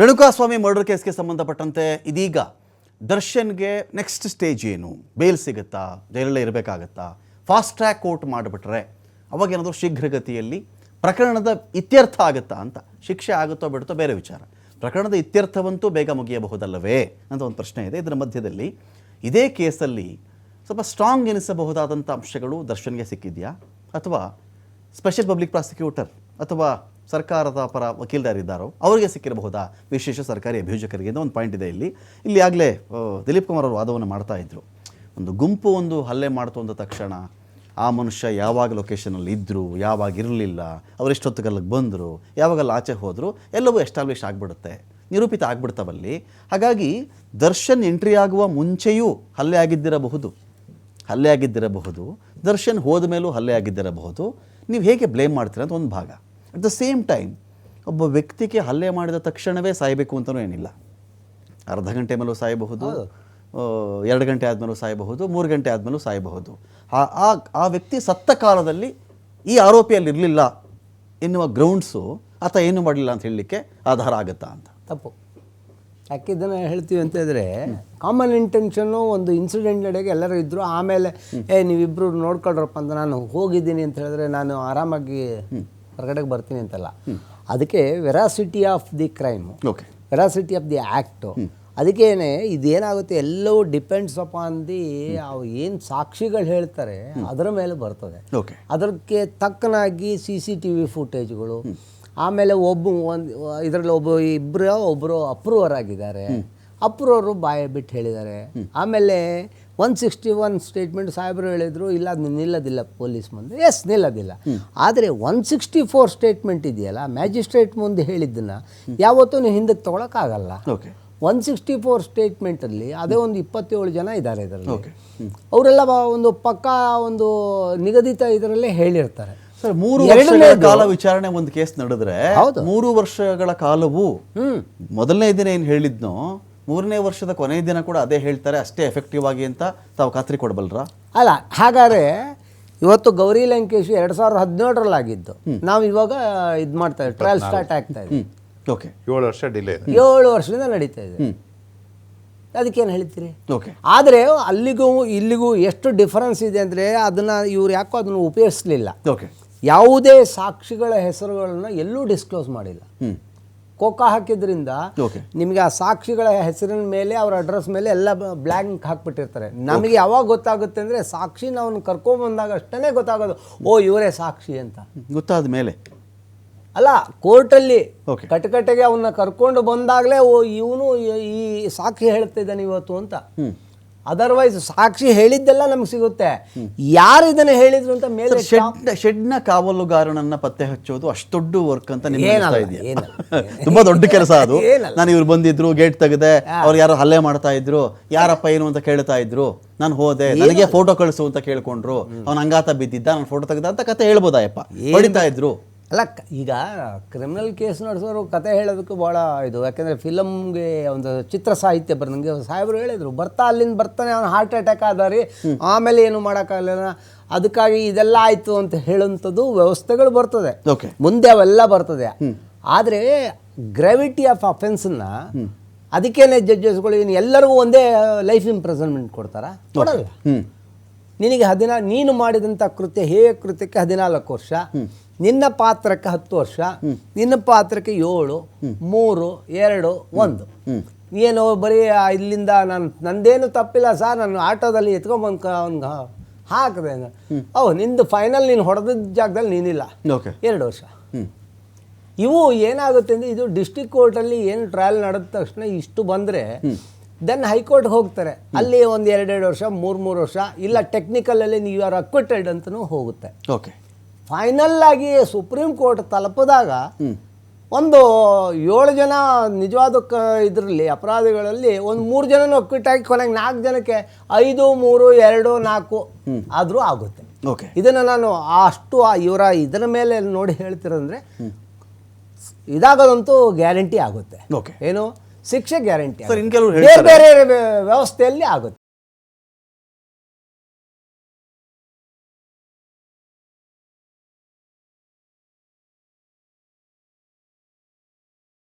Renukaswamy murder ಕೇಸ್ಗೆ ಸಂಬಂಧಪಟ್ಟಂತೆ ಇದೀಗ ದರ್ಶನ್ಗೆ ನೆಕ್ಸ್ಟ್ ಸ್ಟೇಜ್ ಏನು? ಬೇಲ್ ಸಿಗುತ್ತಾ? ಜೈಲಲ್ಲೇ ಇರಬೇಕಾಗತ್ತಾ? ಫಾಸ್ಟ್ ಟ್ರ್ಯಾಕ್ ಕೋರ್ಟ್ ಮಾಡಿಬಿಟ್ರೆ ಅವಾಗ ಏನಾದರೂ ಶೀಘ್ರಗತಿಯಲ್ಲಿ ಪ್ರಕರಣದ ಇತ್ಯರ್ಥ ಆಗುತ್ತಾ ಅಂತ? ಶಿಕ್ಷೆ ಆಗುತ್ತೋ ಬಿಡುತ್ತೋ ಬೇರೆ ವಿಚಾರ. ಪ್ರಕರಣದ ಇತ್ಯರ್ಥವಂತೂ ಬೇಗ ಮುಗಿಯಬಹುದಲ್ಲವೇ ಅಂತ ಒಂದು ಪ್ರಶ್ನೆ ಇದೆ. ಇದರ ಮಧ್ಯದಲ್ಲಿ ಇದೇ ಕೇಸಲ್ಲಿ ಸ್ವಲ್ಪ ಸ್ಟ್ರಾಂಗ್ ಎನಿಸಬಹುದಾದಂಥ ಅಂಶಗಳು ದರ್ಶನ್ಗೆ ಸಿಕ್ಕಿದೆಯಾ? ಅಥವಾ ಸ್ಪೆಷಲ್ ಪಬ್ಲಿಕ್ ಪ್ರಾಸಿಕ್ಯೂಟರ್ ಅಥವಾ ಸರ್ಕಾರದ ಪರ ವಕೀಲರಿದ್ದಾರೋ ಅವರಿಗೆ ಸಿಕ್ಕಿರಬಹುದಾ? ವಿಶೇಷ ಸರ್ಕಾರಿ ಅಭಿಯೋಜಕರಿಗೆ ಒಂದು ಪಾಯಿಂಟ್ ಇದೆ ಇಲ್ಲಿ. ಇಲ್ಲಿ ಆಗಲೇ ದಿಲೀಪ್ ಕುಮಾರ್ ಅವರು ವಾದವನ್ನು ಮಾಡ್ತಾ ಇದ್ದರು ಒಂದು ಗುಂಪು ಒಂದು ಹಲ್ಲೆ ಮಾಡ್ತು ಅಂದ ತಕ್ಷಣ ಆ ಮನುಷ್ಯ ಯಾವಾಗ ಲೊಕೇಶನಲ್ಲಿ ಇದ್ದರು ಯಾವಾಗ ಇರಲಿಲ್ಲ ಅವರೆಷ್ಟೊತ್ತಿಗಲ್ಲಿಗೆ ಬಂದರು, ಯಾವಾಗಲ್ಲಿ ಆಚೆ ಹೋದರು, ಎಲ್ಲವೂ ಎಸ್ಟಾಬ್ಲಿಷ್ ಆಗಿಬಿಡುತ್ತೆ. ನಿರೂಪಿತ ಆಗಿಬಿಡ್ತಾವಲ್ಲಿ. ಹಾಗಾಗಿ ದರ್ಶನ್ ಎಂಟ್ರಿ ಆಗುವ ಮುಂಚೆಯೂ ಹಲ್ಲೆ ಆಗಿದ್ದಿರಬಹುದು. ಹಲ್ಲೆ ಆಗಿದ್ದಿರಬಹುದು. ದರ್ಶನ್ ಹೋದ ಮೇಲೂ ಹಲ್ಲೆ ಆಗಿದ್ದಿರಬಹುದು. ನೀವು ಹೇಗೆ ಬ್ಲೇಮ್ ಮಾಡ್ತೀರ ಅಂತ ಒಂದು ಭಾಗ. ಅಟ್ ದ ಸೇಮ್ ಟೈಮ್ ಒಬ್ಬ ವ್ಯಕ್ತಿಗೆ ಹಲ್ಲೆ ಮಾಡಿದ ತಕ್ಷಣವೇ ಸಾಯಬೇಕು ಅಂತಲೂ ಏನಿಲ್ಲ. ಅರ್ಧ ಗಂಟೆ ಮೇಲೂ ಸಾಯಬಹುದು ಎರಡು ಗಂಟೆ ಆದಮೇಲೂ ಸಾಯಬಹುದು ಮೂರು ಗಂಟೆ ಆದಮೇಲೂ ಸಾಯಬಹುದು. ಆ ಆ- ಆ ವ್ಯಕ್ತಿ ಸತ್ತ ಕಾಲದಲ್ಲಿ ಈ ಆರೋಪಿಯಲ್ಲಿ ಇರಲಿಲ್ಲ ಎನ್ನುವ ಗ್ರೌಂಡ್ಸು ಆತ ಏನು ಮಾಡಲಿಲ್ಲ ಅಂತ ಹೇಳಲಿಕ್ಕೆ ಆಧಾರ ಆಗುತ್ತಾ ಅಂತ. ತಪ್ಪು. ಯಾಕೆ ಇದನ್ನು ಹೇಳ್ತೀವಿ ಅಂತ ಹೇಳಿದ್ರೆ ಕಾಮನ್ ಇಂಟೆನ್ಷನ್ನು ಒಂದು ಇನ್ಸಿಡೆಂಟ್ ನಡೆಗೆ ಎಲ್ಲರೂ ಇದ್ದರು ಆಮೇಲೆ ಏ ನೀವಿಬ್ಬರು ನೋಡ್ಕೊಳ್ರಪ್ಪ ಅಂತ ನಾನು ಹೋಗಿದ್ದೀನಿ ಅಂತ ಹೇಳಿದ್ರೆ ನಾನು ಆರಾಮಾಗಿ ಹೊರಗಡೆಗೆ ಬರ್ತೀನಿ ಅಂತಲ್ಲ. ಅದಕ್ಕೆ veracity of the crime okay veracity of the act ಅದಕ್ಕೇನೆ ಇದೇನಾಗುತ್ತೆ ಎಲ್ಲವೂ ಡಿಪೆಂಡ್ಸ್ ಅಪಾನ್ ದಿ ಅವು ಏನು ಸಾಕ್ಷಿಗಳು ಹೇಳ್ತಾರೆ ಅದರ ಮೇಲೆ ಬರ್ತದೆ. ಓಕೆ ಅದಕ್ಕೆ ತಕ್ಕನಾಗಿ ಸಿ ಸಿ ಟಿ ವಿ ಫುಟೇಜ್ಗಳು ಆಮೇಲೆ ಒಬ್ಬ ಒಂದು ಇದರಲ್ಲಿ ಒಬ್ಬ ಇಬ್ಬರು ಒಬ್ಬರು ಅಪ್ರೂವರ್ ಆಗಿದ್ದಾರೆ. ಅಪ್ರೂವರು ಬಾಯ ಬಿಟ್ಟು ಹೇಳಿದ್ದಾರೆ. ಆಮೇಲೆ ಒನ್ ಸಿಕ್ಸ್ಟಿ ಒನ್ ಸ್ಟೇಟ್ಮೆಂಟ್ ಸಾಹೇಬರು ಹೇಳಿದ್ರು ಇಲ್ಲ ಅದು ನಿಲ್ಲೋದಿಲ್ಲ ಪೊಲೀಸ್ ಮುಂದೆ. ಎಸ್ ನಿಲ್ಲೋದಿಲ್ಲ. ಆದರೆ ಒನ್ ಸಿಕ್ಸ್ಟಿ ಫೋರ್ ಸ್ಟೇಟ್ಮೆಂಟ್ ಇದೆಯಲ್ಲ ಮ್ಯಾಜಿಸ್ಟ್ರೇಟ್ ಮುಂದೆ ಹೇಳಿದ್ದನ್ನು ಯಾವತ್ತೂ ನೀವು ಹಿಂದಕ್ಕೆ ತೊಗೊಳಕ್ಕಾಗಲ್ಲ. ಓಕೆ ಒನ್ ಸಿಕ್ಸ್ಟಿ ಫೋರ್ ಸ್ಟೇಟ್ಮೆಂಟಲ್ಲಿ ಅದೇ ಒಂದು ಇಪ್ಪತ್ತೇಳು ಜನ ಇದ್ದಾರೆ ಇದರಲ್ಲಿ. ಓಕೆ ಅವರೆಲ್ಲ ಒಂದು ಪಕ್ಕಾ ಒಂದು ನಿಗದಿತ ಇದರಲ್ಲೇ ಹೇಳಿರ್ತಾರೆ. ಸರ್ ಮೂರು ವರ್ಷಗಳ ಕಾಲ ವಿಚಾರಣೆ ಒಂದು ಕೇಸ್ ನಡೆದ್ರೆ. ಮೂರು ವರ್ಷಗಳ ಕಾಲವು ಮೊದಲನೇ ದಿನ ಏನು ಹೇಳಿದ್ನೋ ಮೂರನೇ ವರ್ಷದ ಕೊನೆಯ ದಿನ ಕೂಡ ಅದೇ ಹೇಳ್ತಾರೆ ಅಷ್ಟೇ ಎಫೆಕ್ಟಿವ್ ಆಗಿ ಅಂತ ತಾವು ಖಾತ್ರಿ ಕೊಡಬಲ್ರಾ? ಅಲ್ಲ ಹಾಗಾದ್ರೆ ಇವತ್ತು ಗೌರಿ ಲಂಕೇಶ್ ಎರಡು ಸಾವಿರದ ಹದಿನೇಳರಲ್ಲಿ ಆಗಿದ್ದು ನಾವು ಇವಾಗ ಇದು ಮಾಡ್ತಾ ಇದ್ದೀವಿ ಟ್ರಯಲ್ ಸ್ಟಾರ್ಟ್ ಆಗ್ತಾ ಇದೆ ಓಕೆ ಏಳು ವರ್ಷ ಡಿಲೇ ಇದೆ. ಏಳು ವರ್ಷದಿಂದ ನಡೀತಾ ಇದೆ. ಅದಕ್ಕೇನು ಹೇಳ್ತೀರಿ? ಓಕೆ ಆದರೆ ಅಲ್ಲಿಗೂ ಇಲ್ಲಿಗೂ ಎಷ್ಟು ಡಿಫರೆನ್ಸ್ ಇದೆ ಅಂದರೆ ಅದನ್ನು ಇವ್ರು ಯಾಕೋ ಅದನ್ನು ಉಪಯೋಗಿಸ್ಲಿಲ್ಲ. ಓಕೆ ಯಾವುದೇ ಸಾಕ್ಷಿಗಳ ಹೆಸರುಗಳನ್ನ ಎಲ್ಲೂ ಡಿಸ್ಕ್ಲೋಸ್ ಮಾಡಿಲ್ಲ. ಕೋಕ ಹಾಕಿದ್ರಿಂದ ನಿಮಗೆ ಆ ಸಾಕ್ಷಿಗಳ ಹೆಸರಿನ ಮೇಲೆ ಅವ್ರ ಅಡ್ರೆಸ್ ಮೇಲೆ ಎಲ್ಲ ಬ್ಲ್ಯಾಂಕ್ ಹಾಕ್ಬಿಟ್ಟಿರ್ತಾರೆ. ನಮಗೆ ಯಾವಾಗ ಗೊತ್ತಾಗುತ್ತೆ ಅಂದರೆ ಸಾಕ್ಷಿ ನಾವು ಕರ್ಕೊಂಬಂದಾಗ ಅಷ್ಟೇ ಗೊತ್ತಾಗೋದು. ಓ ಇವರೇ ಸಾಕ್ಷಿ ಅಂತ. ಗೊತ್ತಾದ ಮೇಲೆ. ಅಲ್ಲ ಕೋರ್ಟಲ್ಲಿ. ಕಟಕಟೆಗೆ ಅವನ್ನ ಕರ್ಕೊಂಡು ಬಂದಾಗಲೇ ಓ ಇವನು ಈ ಸಾಕ್ಷಿ ಹೇಳ್ತಿದ್ದಾನೆ ಇವತ್ತು ಅಂತ. ಅದರ್ವೈಸ್ ಸಾಕ್ಷಿ ಹೇಳಿದ್ದೆಲ್ಲ ನಮ್ಗೆ ಸಿಗುತ್ತೆ. ಯಾರು ಇದನ್ನ ಹೇಳಿದ್ರು ಅಂತ ಮೇಲೆ ಶೆಡ್ ಶೆಡ್ನ ಕಾವಲುಗಾರನನ್ನ ಪತ್ತೆ ಹಚ್ಚೋದು ಅಷ್ಟು ದೊಡ್ಡ ವರ್ಕ್ ಅಂತ ತುಂಬಾ ದೊಡ್ಡ ಕೆಲಸ ಅದು. ನಾನು ಇವ್ರು ಬಂದಿದ್ರು ಗೇಟ್ ತೆಗೆದೆ ಅವ್ರು ಯಾರೋ ಹಲ್ಲೆ ಮಾಡ್ತಾ ಇದ್ರು ಯಾರಪ್ಪ ಏನು ಅಂತ ಕೇಳ್ತಾ ಇದ್ರು ನಾನು ಹೋದೆ ನನಗೆ ಫೋಟೋ ಕಳಿಸು ಅಂತ ಕೇಳ್ಕೊಂಡ್ರು ಅವ್ನ ಅಂಗಾತ ಬಿದ್ದಿದ್ದ ನಾನು ಫೋಟೋ ತೆಗೆದ ಅಂತ ಕತೆ ಹೇಳ್ಬೋದಾಯಪ್ಪ ಹೊಡಿತಾ ಇದ್ರು. ಅಲ್ಲ ಈಗ ಕ್ರಿಮಿನಲ್ ಕೇಸ್ ನಡೆಸೋರು ಕತೆ ಹೇಳೋದಕ್ಕೂ ಭಾಳ ಇದು. ಯಾಕೆಂದರೆ ಫಿಲಮ್ಗೆ ಒಂದು ಚಿತ್ರ ಸಾಹಿತ್ಯ ಬರ್ ನನಗೆ ಸಾಹೇಬರು ಹೇಳಿದರು ಬರ್ತಾ ಅಲ್ಲಿಂದ ಬರ್ತಾನೆ ಅವ್ನು ಹಾರ್ಟ್ ಅಟ್ಯಾಕ್ ಆದ ರೀ ಆಮೇಲೆ ಏನು ಮಾಡೋಕ್ಕಾಗಲ್ಲ ಅದಕ್ಕಾಗಿ ಇದೆಲ್ಲ ಆಯಿತು ಅಂತ ಹೇಳುವಂಥದ್ದು ವ್ಯವಸ್ಥೆಗಳು ಬರ್ತದೆ. ಓಕೆ. ಮುಂದೆ ಅವೆಲ್ಲ ಬರ್ತದೆ. ಆದರೆ ಗ್ರಾವಿಟಿ ಆಫ್ ಅಫೆನ್ಸನ್ನ ಅದಕ್ಕೇನೆ ಜಡ್ಜಸ್ಗಳು ಇನ್ನು ಎಲ್ಲರಿಗೂ ಒಂದೇ ಲೈಫ್ ಇಂಪ್ರೆಸನ್ಮೆಂಟ್ ಕೊಡ್ತಾರಾ? ಕೊಡಲ್ಲ. ನಿನಗೆ ಹದಿನಾ ನೀನು ಮಾಡಿದಂಥ ಕೃತ್ಯ ಹೇಯ ಕೃತ್ಯಕ್ಕೆ ಹದಿನಾಲ್ಕು ವರ್ಷ ನಿನ್ನ ಪಾತ್ರಕ್ಕೆ ಹತ್ತು ವರ್ಷ ನಿನ್ನ ಪಾತ್ರಕ್ಕೆ ಏಳು ಮೂರು ಎರಡು ಒಂದು. ಏನು ಬರೀ ಇಲ್ಲಿಂದ ನಾನು ನಂದೇನು ತಪ್ಪಿಲ್ಲ ಸರ್ ನಾನು ಆಟೋದಲ್ಲಿ ಎತ್ಕೊಂಡ್ಬಂದು ಅವ್ನಿಗೆ ಹಾಕಿದೆ ಓ ನಿಂದು ಫೈನಲ್ ನೀನು ಹೊಡೆದ ಜಾಗದಲ್ಲಿ ನೀನಿಲ್ಲ. ಎರಡು ವರ್ಷ. ಇವು ಏನಾಗುತ್ತೆ ಅಂದರೆ ಇದು ಡಿಸ್ಟಿಕ್ ಕೋರ್ಟಲ್ಲಿ ಏನು ಟ್ರಯಲ್ ನಡೆದ ತಕ್ಷಣ ಇಷ್ಟು ಬಂದರೆ ದೆನ್ ಹೈಕೋರ್ಟ್ ಹೋಗ್ತಾರೆ. ಅಲ್ಲಿ ಒಂದು ಎರಡೆರಡು ವರ್ಷ ಮೂರು ಮೂರು ವರ್ಷ ಇಲ್ಲ ಟೆಕ್ನಿಕಲಲ್ಲಿ ನೀವು ಆರ್ ಅಕ್ವಿಟೆಡ್ ಅಂತಲೂ ಹೋಗುತ್ತೆ. ಓಕೆ ಫೈನಲ್ ಆಗಿ ಸುಪ್ರೀಂ ಕೋರ್ಟ್ ತಲುಪಿದಾಗ ಒಂದು ಏಳು ಜನ ನಿಜವಾದ ಇದರಲ್ಲಿ ಅಪರಾಧಿಗಳಲ್ಲಿ ಒಂದು ಮೂರು ಜನನೂ ಅಕ್ವಿಟ್ ಆಗಿ ಕೊನೆಗೆ ನಾಲ್ಕು ಜನಕ್ಕೆ ಐದು ಮೂರು ಎರಡು ನಾಲ್ಕು ಆದರೂ ಆಗುತ್ತೆ. ಓಕೆ ಇದನ್ನು ನಾನು ಅಷ್ಟು ಆ ಇವರ ಇದರ ಮೇಲೆ ನೋಡಿ ಹೇಳ್ತಿರೋದಂದ್ರೆ ಇದಾಗೋದಂತೂ ಗ್ಯಾರಂಟಿ ಆಗುತ್ತೆ. ಓಕೆ ಏನು? ಶಿಕ್ಷೆ ಗ್ಯಾರಂಟಿ ಸರ್, ಕೆಲವ್ರು ಬೇರೆ ಬೇರೆ ವ್ಯವಸ್ಥೆಯಲ್ಲಿ ಆಗುತ್ತೆ.